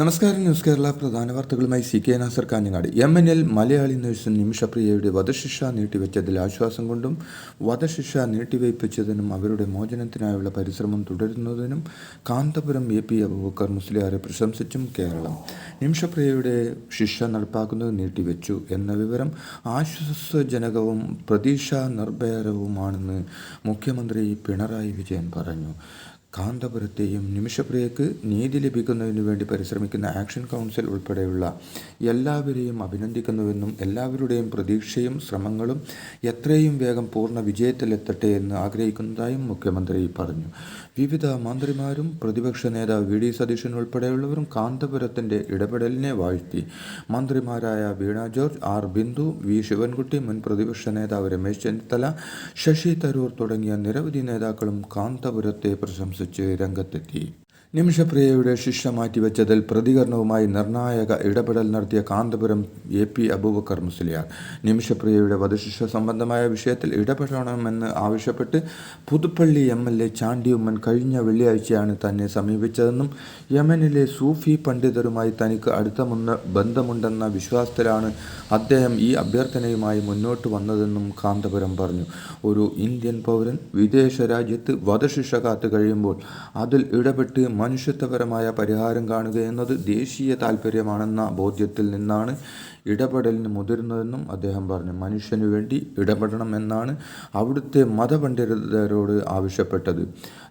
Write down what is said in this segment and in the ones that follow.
നമസ്കാരം ന്യൂസ് കേരള. പ്രധാന വാർത്തകളുമായി C K Nasar Kanhangad. M N L Malayali nurse നിമിഷപ്രിയയുടെ വധശിക്ഷ നീട്ടിവെച്ചതിൽ ആശ്വാസം കൊണ്ടും വധശിക്ഷ നീട്ടിവയ്പ്പിച്ചതിനും അവരുടെ മോചനത്തിനായുള്ള പരിശ്രമം തുടരുന്നതിനും കാന്തപുരം എ പി അബൂബക്കർ മുസ്ലിയാരെ പ്രശംസിച്ചും കേരളം. നിമിഷപ്രിയയുടെ ശിക്ഷ നടപ്പാക്കുന്നത് നീട്ടിവെച്ചു എന്ന വിവരം ആശ്വാസജനകവും പ്രതീക്ഷാ നിർഭയരവുമാണെന്ന് മുഖ്യമന്ത്രി പിണറായി വിജയൻ പറഞ്ഞു. കാന്തപുരത്തെയും നിമിഷപ്രിയക്ക് നീതി ലഭിക്കുന്നതിനു വേണ്ടി പരിശ്രമിക്കുന്ന ആക്ഷൻ കൗൺസിൽ ഉൾപ്പെടെയുള്ള എല്ലാവരെയും അഭിനന്ദിക്കുന്നുവെന്നും എല്ലാവരുടെയും പ്രതീക്ഷയും ശ്രമങ്ങളും എത്രയും വേഗം പൂർണ വിജയത്തിലെത്തട്ടെ എന്ന് ആഗ്രഹിക്കുന്നതായും മുഖ്യമന്ത്രി പറഞ്ഞു. വിവിധ മന്ത്രിമാരും പ്രതിപക്ഷ നേതാവ് വി ഡി സതീശൻ ഉൾപ്പെടെയുള്ളവരും കാന്തപുരത്തിന്റെ ഇടപെടലിനെ വാഴ്ത്തി. മന്ത്രിമാരായ Veena George R Bindu V Sivankutty മുൻ പ്രതിപക്ഷ നേതാവ് രമേശ് ചെന്നിത്തല ശശി തരൂർ തുടങ്ങിയ നിരവധി നേതാക്കളും കാന്തപുരത്തെ പ്രശംസിച്ച് രംഗത്തെത്തി. നിമിഷപ്രിയയുടെ ശിക്ഷ മാറ്റിവെച്ചതിൽ പ്രതികരണവുമായി നിർണായക ഇടപെടൽ നടത്തിയ കാന്തപുരം എ പി അബൂബക്കർ മുസ്ലിയാർ. നിമിഷപ്രിയയുടെ വധശിക്ഷ സംബന്ധമായ വിഷയത്തിൽ ഇടപെടണമെന്ന് ആവശ്യപ്പെട്ട് പുതുപ്പള്ളി എം എൽ എ ചാണ്ടിയുമ്മൻ കഴിഞ്ഞ വെള്ളിയാഴ്ചയാണ് തന്നെ സമീപിച്ചതെന്നും യമനിലെ സൂഫി പണ്ഡിതരുമായി തനിക്ക് അടുത്ത ബന്ധമുണ്ടെന്ന വിശ്വാസത്തിലാണ് അദ്ദേഹം ഈ അഭ്യർത്ഥനയുമായി മുന്നോട്ട് വന്നതെന്നും കാന്തപുരം പറഞ്ഞു. ഒരു ഇന്ത്യൻ പൗരൻ വിദേശ രാജ്യത്ത് വധശിക്ഷ കാത്തു കഴിയുമ്പോൾ അതിൽ ഇടപെട്ട് മനുഷ്യത്വപരമായ പരിഹാരം കാണുക എന്നത് ദേശീയ താൽപ്പര്യമാണെന്ന ബോധ്യത്തിൽ നിന്നാണ് ഇടപെടലിന് മുതിർന്നതെന്നും അദ്ദേഹം പറഞ്ഞു. മനുഷ്യനു വേണ്ടി ഇടപെടണം എന്നാണ് അവിടുത്തെ മതപണ്ഡിതരോട് ആവശ്യപ്പെട്ടത്.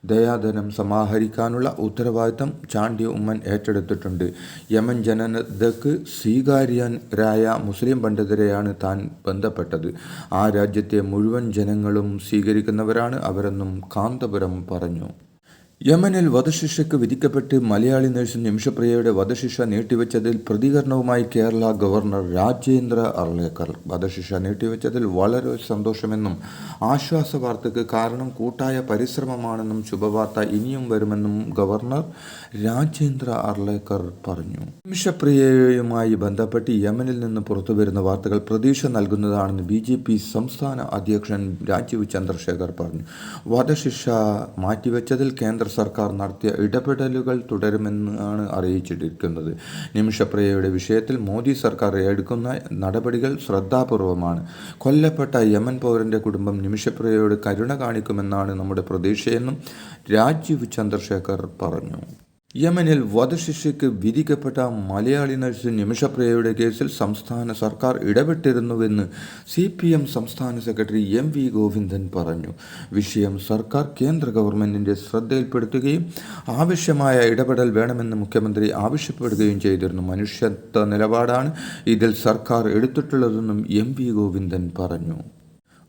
ദയാധനം സമാഹരിക്കാനുള്ള ഉത്തരവാദിത്തം ചാണ്ടി ഉമ്മൻ ഏറ്റെടുത്തിട്ടുണ്ട്. യമൻ ജനതയ്ക്ക് സ്വീകാര്യരായ മുസ്ലിം പണ്ഡിതരെയാണ് താൻ ബന്ധപ്പെട്ടത്. ആ രാജ്യത്തെ മുഴുവൻ ജനങ്ങളും സ്വീകരിക്കുന്നവരാണ് അവരെന്നും കാന്തപുരം പറഞ്ഞു. യമനിൽ വധശിക്ഷയ്ക്ക് വിധിക്കപ്പെട്ട് മലയാളി നഴ്സ് നിമിഷപ്രിയയുടെ വധശിക്ഷ നീട്ടിവെച്ചതിൽ പ്രതികരണവുമായി കേരള ഗവർണർ രാജേന്ദ്ര അർലേക്കർ. വധശിക്ഷ നീട്ടിവെച്ചതിൽ വളരെ സന്തോഷമെന്നും ആശ്വാസ വാർത്തയ്ക്ക് കാരണം കൂട്ടായ പരിശ്രമമാണെന്നും ശുഭവാർത്ത ഇനിയും വരുമെന്നും ഗവർണർ രാജേന്ദ്ര അർലേക്കർ പറഞ്ഞു. നിമിഷപ്രിയയുമായി ബന്ധപ്പെട്ട് യമനിൽ നിന്ന് പുറത്തുവരുന്ന വാർത്തകൾ പ്രതീക്ഷ നൽകുന്നതാണെന്ന് ബി ജെ പി സംസ്ഥാന അധ്യക്ഷൻ രാജീവ് ചന്ദ്രശേഖർ പറഞ്ഞു. വധശിക്ഷ മാറ്റിവെച്ചതിൽ കേന്ദ്ര സർക്കാർ നടത്തിയ ഇടപെടലുകൾ തുടരുമെന്നാണ് അറിയിച്ചിരിക്കുന്നത്. നിമിഷപ്രിയയുടെ വിഷയത്തിൽ മോദി സർക്കാർ എടുക്കുന്ന നടപടികൾ ശ്രദ്ധാപൂർവമാണ്. കൊല്ലപ്പെട്ട യമൻ പൗരന്റെ കുടുംബം നിമിഷപ്രിയയോട് കരുണ കാണിക്കുമെന്നാണ് നമ്മുടെ പ്രതീക്ഷയെന്നും രാജീവ് ചന്ദ്രശേഖർ പറഞ്ഞു. യമനിൽ വധശിക്ഷയ്ക്ക് വിധിക്കപ്പെട്ട മലയാളി നഴ്സ് നിമിഷപ്രിയയുടെ കേസിൽ സംസ്ഥാന സർക്കാർ ഇടപെട്ടിരുന്നുവെന്ന് സി പി എം സംസ്ഥാന സെക്രട്ടറി എം വി ഗോവിന്ദൻ പറഞ്ഞു. വിഷയം സർക്കാർ കേന്ദ്ര ഗവൺമെന്റിന്റെ ശ്രദ്ധയിൽപ്പെടുത്തുകയും ആവശ്യമായ ഇടപെടൽ വേണമെന്ന് മുഖ്യമന്ത്രി ആവശ്യപ്പെടുകയും ചെയ്തിരുന്നു. മനുഷ്യത്വ നിലപാടാണ് ഇതിൽ സർക്കാർ എടുത്തിട്ടുള്ളതെന്നും എം വി ഗോവിന്ദൻ പറഞ്ഞു.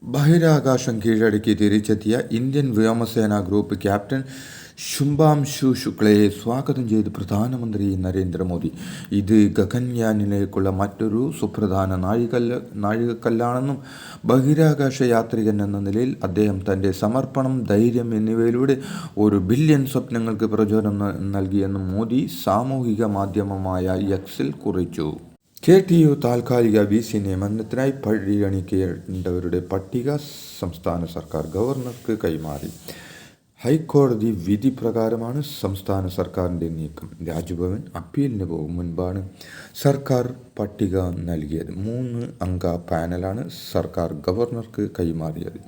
ബഹിരാകാശം കീഴടക്കി തിരിച്ചെത്തിയ ഇന്ത്യൻ വ്യോമസേന ഗ്രൂപ്പ് ക്യാപ്റ്റൻ ശുംഭാംശു ശുക്ലയെ സ്വാഗതം ചെയ്ത് പ്രധാനമന്ത്രി നരേന്ദ്രമോദി. ഇത് ഗഗൻയാനിലേക്കുള്ള മറ്റൊരു സുപ്രധാന നാഴികല്ല നാഴികക്കല്ലാണെന്നും ബഹിരാകാശ യാത്രികൻ എന്ന നിലയിൽ അദ്ദേഹം തന്റെ സമർപ്പണം ധൈര്യം എന്നിവയിലൂടെ ഒരു ബില്യൺ സ്വപ്നങ്ങൾക്ക് പ്രചോദനം നൽകിയെന്നും മോദി സാമൂഹിക മാധ്യമമായ യക്സിൽ കുറിച്ചു. കെ ടി യു താൽക്കാലിക വി സി നിയമനത്തിനായി പരിഗണിക്കേണ്ടവരുടെ പട്ടിക സംസ്ഥാന സർക്കാർ ഗവർണർക്ക് കൈമാറി. ഹൈക്കോടതി വിധി പ്രകാരമാണ് സംസ്ഥാന സർക്കാരിന്റെ നീക്കം. രാജ്ഭവൻ അപ്പീലിന് പോകും മുൻപാണ് സർക്കാർ പട്ടിക നൽകിയത്. മൂന്ന് അംഗ പാനലാണ് സർക്കാർ ഗവർണർക്ക് കൈമാറിയത്.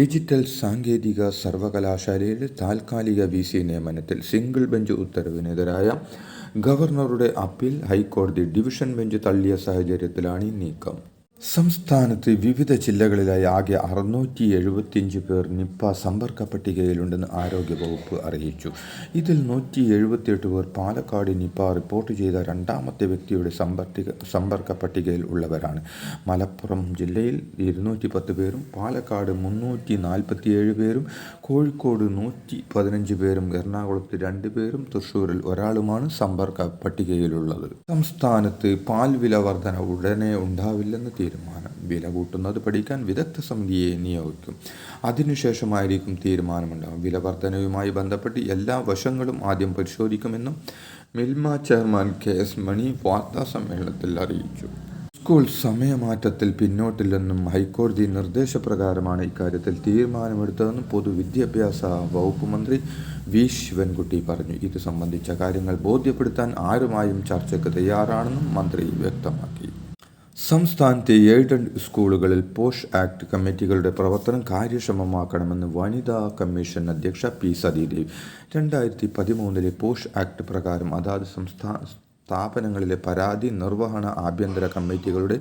ഡിജിറ്റൽ സാങ്കേതിക സർവകലാശാലയിലെ താൽക്കാലിക വി സി നിയമനത്തിൽ സിംഗിൾ ബെഞ്ച് ഉത്തരവിനെതിരായ ഗവർണറുടെ അപ്പീൽ ഹൈക്കോടതി ഡിവിഷൻ ബെഞ്ച് തള്ളിയ സാഹചര്യത്തിലാണ് ഈ നീക്കം. സംസ്ഥാനത്ത് വിവിധ ജില്ലകളിലായി ആകെ അറുന്നൂറ്റി എഴുപത്തിയഞ്ച് പേർ നിപ്പ സമ്പർക്ക പട്ടികയിലുണ്ടെന്ന് ആരോഗ്യവകുപ്പ് അറിയിച്ചു. ഇതിൽ നൂറ്റി എഴുപത്തിയെട്ട് പേർ പാലക്കാട് നിപ്പ റിപ്പോർട്ട് ചെയ്ത രണ്ടാമത്തെ വ്യക്തിയുടെ സമ്പർക്ക സമ്പർക്ക പട്ടികയിൽ ഉള്ളവരാണ്. മലപ്പുറം ജില്ലയിൽ ഇരുന്നൂറ്റി പത്ത് പേരും പാലക്കാട് മുന്നൂറ്റി നാൽപ്പത്തിയേഴ് പേരും കോഴിക്കോട് നൂറ്റി പതിനഞ്ച് പേരും എറണാകുളത്ത് രണ്ട് പേരും തൃശ്ശൂരിൽ ഒരാളുമാണ് സമ്പർക്ക പട്ടികയിലുള്ളത്. സംസ്ഥാനത്ത് പാൽ വില വർധന ഉടനെ ഉണ്ടാവില്ലെന്ന് തീരുമാനം വില കൂട്ടുന്നത് പഠിക്കാൻ വിദഗ്ധ സമിതിയെ നിയോഗിക്കും. അതിനുശേഷമായിരിക്കും തീരുമാനമുണ്ടാകും വില വർധനയുമായി ബന്ധപ്പെട്ട് എല്ലാ വശങ്ങളും ആദ്യം പരിശോധിക്കുമെന്നും Milma chairman K S Mani വാർത്താ സമ്മേളനത്തിൽ അറിയിച്ചു. സ്കൂൾ സമയമാറ്റത്തിൽ പിന്നോട്ടില്ലെന്നും ഹൈക്കോടതി നിർദ്ദേശപ്രകാരമാണ് ഇക്കാര്യത്തിൽ തീരുമാനമെടുത്തതെന്നും പൊതുവിദ്യാഭ്യാസ വകുപ്പ് മന്ത്രി വി. ശിവൻകുട്ടി പറഞ്ഞു. ഇത് സംബന്ധിച്ച കാര്യങ്ങൾ ബോധ്യപ്പെടുത്താൻ ആരുമായും ചർച്ചയ്ക്ക് തയ്യാറാണെന്നും മന്ത്രി വ്യക്തമാക്കി. സംസ്ഥാനത്തെ എയ്ഡഡ് സ്കൂളുകളിൽ പോഷ് ആക്ട് കമ്മിറ്റികളുടെ പ്രവർത്തനം കാര്യക്ഷമമാക്കണമെന്ന് വനിതാ കമ്മീഷൻ അധ്യക്ഷ പി സതീദേവി. രണ്ടായിരത്തി പതിമൂന്നിലെ പോഷ് ആക്ട് പ്രകാരം അതാത് സംസ്ഥാന സ്ഥാപനങ്ങളിലെ പരാതി നിർവഹണ ആഭ്യന്തര കമ്മിറ്റികളുടെ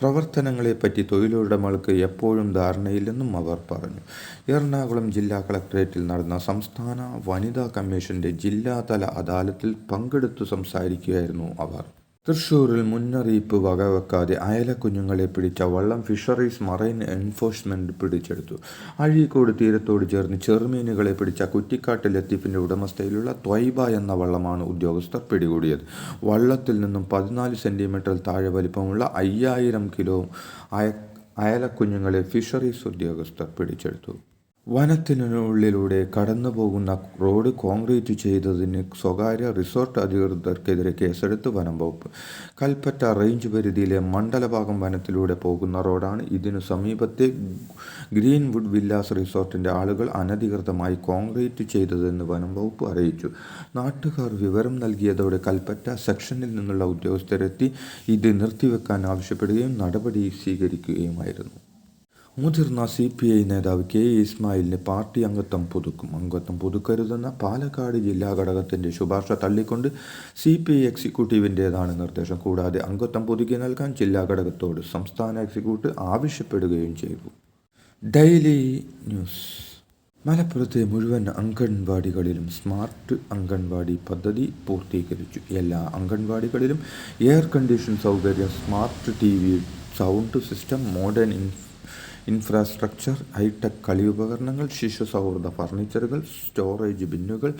പ്രവർത്തനങ്ങളെപ്പറ്റി തൊഴിലുടമകൾക്ക് എപ്പോഴും ധാരണയില്ലെന്നും അവർ പറഞ്ഞു. എറണാകുളം ജില്ലാ കളക്ടറേറ്റിൽ നടന്ന സംസ്ഥാന വനിതാ കമ്മീഷന്റെ ജില്ലാതല അദാലത്തിൽ പങ്കെടുത്തു സംസാരിക്കുകയായിരുന്നു അവർ. തൃശൂരിൽ മുന്നറിയിപ്പ് വകവെക്കാതെ അയലക്കുഞ്ഞുങ്ങളെ പിടിച്ച വള്ളം ഫിഷറീസ് മറൈൻ എൻഫോഴ്സ്മെന്റ് പിടിച്ചെടുത്തു. അഴീക്കോട് തീരത്തോട് ചേർന്ന് ചെറുമീനുകളെ പിടിച്ച കുറ്റിക്കാട്ട് ലത്തീഫിന്റെ ഉടമസ്ഥയിലുള്ള ത്വൈബ എന്ന വള്ളമാണ് ഉദ്യോഗസ്ഥർ പിടികൂടിയത്. വള്ളത്തിൽ നിന്നും പതിനാല് സെന്റിമീറ്റർ താഴെ വലിപ്പമുള്ള അയ്യായിരം കിലോ അയ അയലക്കുഞ്ഞുങ്ങളെ ഫിഷറീസ് ഉദ്യോഗസ്ഥർ പിടിച്ചെടുത്തു. വനത്തിനുള്ളിലൂടെ കടന്നു പോകുന്ന റോഡ് കോൺക്രീറ്റ് ചെയ്തതിന് സ്വകാര്യ റിസോർട്ട് അധികൃതർക്കെതിരെ കേസെടുത്ത് വനം വകുപ്പ്. കൽപ്പറ്റ റേഞ്ച് പരിധിയിലെ മണ്ഡലഭാഗം വനത്തിലൂടെ പോകുന്ന റോഡാണ് ഇതിനു സമീപത്തെ ഗ്രീൻവുഡ് വില്ലാസ് റിസോർട്ടിന്റെ ആളുകൾ അനധികൃതമായി കോൺക്രീറ്റ് ചെയ്തതെന്ന് വനം വകുപ്പ് അറിയിച്ചു. നാട്ടുകാർ വിവരം നൽകിയതോടെ കൽപ്പറ്റ സെക്ഷനിൽ നിന്നുള്ള ഉദ്യോഗസ്ഥരെത്തി ഇത് നിർത്തിവെക്കാൻ ആവശ്യപ്പെടുകയും നടപടി സ്വീകരിക്കുകയുമായിരുന്നു. മുതിർന്ന സി പി ഐ നേതാവ് കെ ഇസ്മായിലിന് പാർട്ടി അംഗത്വം പുതുക്കും. അംഗത്വം പുതുക്കരുതെന്ന പാലക്കാട് ജില്ലാ ഘടകത്തിന്റെ ശുപാർശ തള്ളിക്കൊണ്ട് സി പി ഐ എക്സിക്യൂട്ടീവിന്റേതാണ് നിർദ്ദേശം. കൂടാതെ അംഗത്വം പുതുക്കി നൽകാൻ ജില്ലാ ഘടകത്തോട് സംസ്ഥാന എക്സിക്യൂട്ടീവ് ആവശ്യപ്പെടുകയും ചെയ്തു. Daily news. മലപ്പുറത്തെ മുഴുവൻ അംഗൻവാടികളിലും സ്മാർട്ട് അംഗൻവാടി പദ്ധതി പൂർത്തീകരിച്ചു. എല്ലാ അംഗൻവാടികളിലും എയർ കണ്ടീഷൻ സൗകര്യം smart T V sound system modern in infrastructure hitech കളി ഉപകരണങ്ങൾ ശിശു സൗഹൃദ ഫർണിച്ചറുകൾ സ്റ്റോറേജ് ബിന്നുകൾ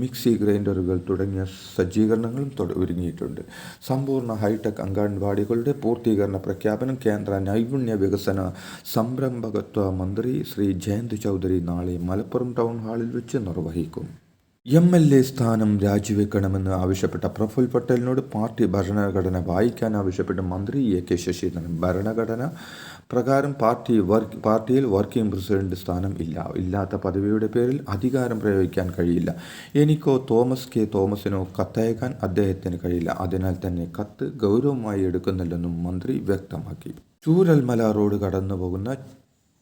മിക്സി ഗ്രൈൻഡറുകൾ തുടങ്ങിയ സജ്ജീകരണങ്ങളും ഒരുങ്ങിയിട്ടുണ്ട്. സമ്പൂർണ ഹൈടെക് അംഗൻവാടികളുടെ പൂർത്തീകരണ പ്രഖ്യാപനം കേന്ദ്ര നൈപുണ്യ വികസന സംരംഭകത്വ മന്ത്രി ശ്രീ ജയന്ത് ചൗധരി നാളെ മലപ്പുറം ടൗൺ ഹാളിൽ വെച്ച് നിർവഹിക്കും. എം എൽ എ സ്ഥാനം രാജിവെക്കണമെന്ന് ആവശ്യപ്പെട്ട പ്രഫുൽ പട്ടേലിനോട് പാർട്ടി ഭരണഘടന വായിക്കാൻ ആവശ്യപ്പെട്ട മന്ത്രി എ കെ ശശീന്ദ്രൻ. ഭരണഘടന പ്രകാരം പാർട്ടി വർക്ക് പാർട്ടിയിൽ വർക്കിംഗ് പ്രസിഡന്റ് സ്ഥാനം ഇല്ല. ഇല്ലാത്ത പദവിയുടെ പേരിൽ അധികാരം പ്രയോഗിക്കാൻ കഴിയില്ല. എനിക്കോ തോമസ് കെ തോമസിനോ കത്തയക്കാൻ അദ്ദേഹത്തിന് കഴിയില്ല. അതിനാൽ തന്നെ കത്ത് ഗൗരവമായി എടുക്കുന്നില്ലെന്നും മന്ത്രി വ്യക്തമാക്കി. ചൂരൽമല റോഡ് കടന്നു പോകുന്ന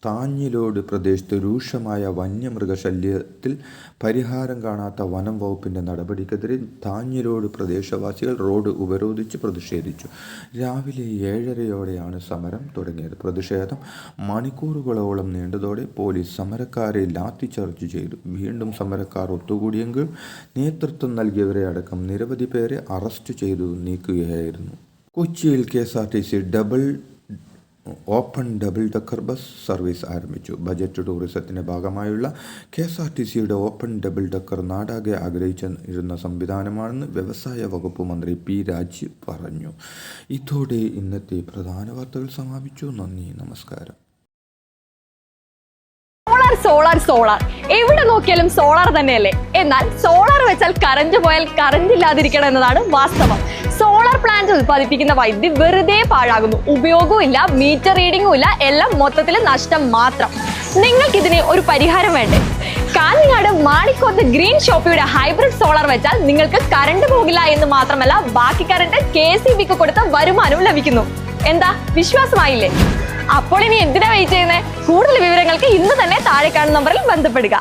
താഞ്ഞിലോട് പ്രദേശത്ത് രൂക്ഷമായ വന്യമൃഗശല്യത്തിൽ പരിഹാരം കാണാത്ത വനം വകുപ്പിന്റെ നടപടിക്കെതിരെ താഞ്ഞിലോട് പ്രദേശവാസികൾ റോഡ് ഉപരോധിച്ച് പ്രതിഷേധിച്ചു. രാവിലെ ഏഴരയോടെയാണ് സമരം തുടങ്ങിയത്. പ്രതിഷേധം മണിക്കൂറുകളോളം നീണ്ടതോടെ പോലീസ് സമരക്കാരെ ലാത്തിചാർജ് ചെയ്തു. വീണ്ടും സമരക്കാർ ഒത്തുകൂടിയെങ്കിലും നേതൃത്വം നൽകിയവരെ അടക്കം നിരവധി പേരെ അറസ്റ്റ് ചെയ്തു നീക്കുകയായിരുന്നു. കൊച്ചിയിൽ K S R T C double open double decker bus service ആരംഭിച്ചു. ബജറ്റ് ടൂറിസത്തിന്റെ ഭാഗമായുള്ള കെ എസ് ആർ ടി സിയുടെ ഓപ്പൺ ഡബിൾ ഡക്കർ നാടാകെ ആഗ്രഹിച്ചിരുന്ന സംവിധാനമാണെന്ന് വ്യവസായ വകുപ്പ് മന്ത്രി പി രാജ് പറഞ്ഞു. ഇതോടെ ഇന്നത്തെ പ്രധാന വാർത്തകൾ സമാപിച്ചു. നന്ദി നമസ്കാരം. Solar solar solar. എവിടെ നോക്കിയാലും സോളാർ തന്നെയല്ലേ? എന്നാൽ സോളാർ വെച്ചാൽ കറണ്ട് പോയാൽ കറണ്ട് ഇല്ലാതിരിക്കണം എന്നതാണ് വാസ്തവം. സോളാർ പ്ലാന്റ് ഉത്പാദിപ്പിക്കുന്ന വൈദ്യുതി വെറുതെ പാഴാകുന്നു. ഉപയോഗവും ഇല്ല മീറ്റർ റീഡിംഗും ഇല്ല എല്ലാം മൊത്തത്തിൽ നഷ്ടം മാത്രം. നിങ്ങൾക്കിതിന് ഒരു പരിഹാരം വേണ്ടേ? കാഞ്ഞങ്ങാട് മാണിക്കോത്ത് ഗ്രീൻ ഷോപ്പിയുടെ ഹൈബ്രിഡ് സോളാർ വെച്ചാൽ നിങ്ങൾക്ക് കറണ്ട് പോകില്ല എന്ന് മാത്രമല്ല ബാക്കി കറണ്ട് കെ സി ബിക്ക് കൊടുത്ത വരുമാനവും ലഭിക്കുന്നു. എന്താ? വിശ്വാസമായില്ലേ? അപ്പോൾ ഇനി എന്തിനാ വെയിറ്റ് ചെയ്യുന്നത് കൂടുതൽ വിവരങ്ങൾക്ക് ഇന്ന് തന്നെ താഴെ കാണുന്ന നമ്പറിൽ ബന്ധപ്പെടുക.